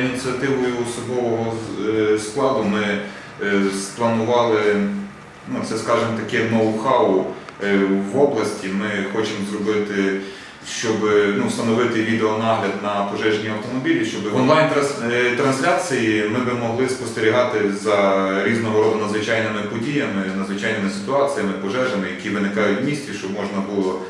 ініціативою особового е, складу ми е, спланували, ну це скажімо таке ноу-хау е, в області. Ми хочемо зробити, щоб ну, встановити відеонагляд на пожежні автомобілі, щоб в онлайн трансляції ми би могли спостерігати за різного роду надзвичайними подіями, надзвичайними ситуаціями, пожежами, які виникають в місті, щоб можна було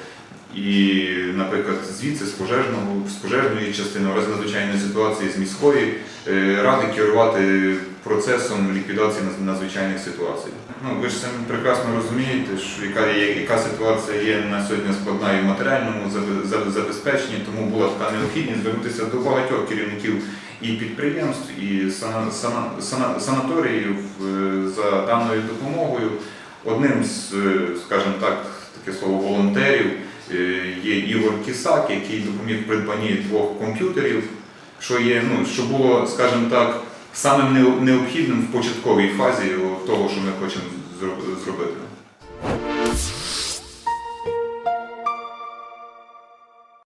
і, наприклад, звідси з пожежного з пожежної частини, разі надзвичайної ситуації з міської е, ради керувати процесом ліквідації надзвичайних ситуацій. Ну ви ж самі прекрасно розумієте, що яка яка ситуація є на сьогодні складна і в матеріальному забе- забе- забезпеченні, тому була така необхідність звернутися до багатьох керівників і підприємств, і сана- сана- сана- санаторіїв е, за даною допомогою. Одним з, е, скажімо так, таке слово волонтерів Ігор Кісак, який допоміг придбанні двох комп'ютерів, що є, ну, що було, скажімо так, самим необхідним в початковій фазі того, що ми хочемо зробити.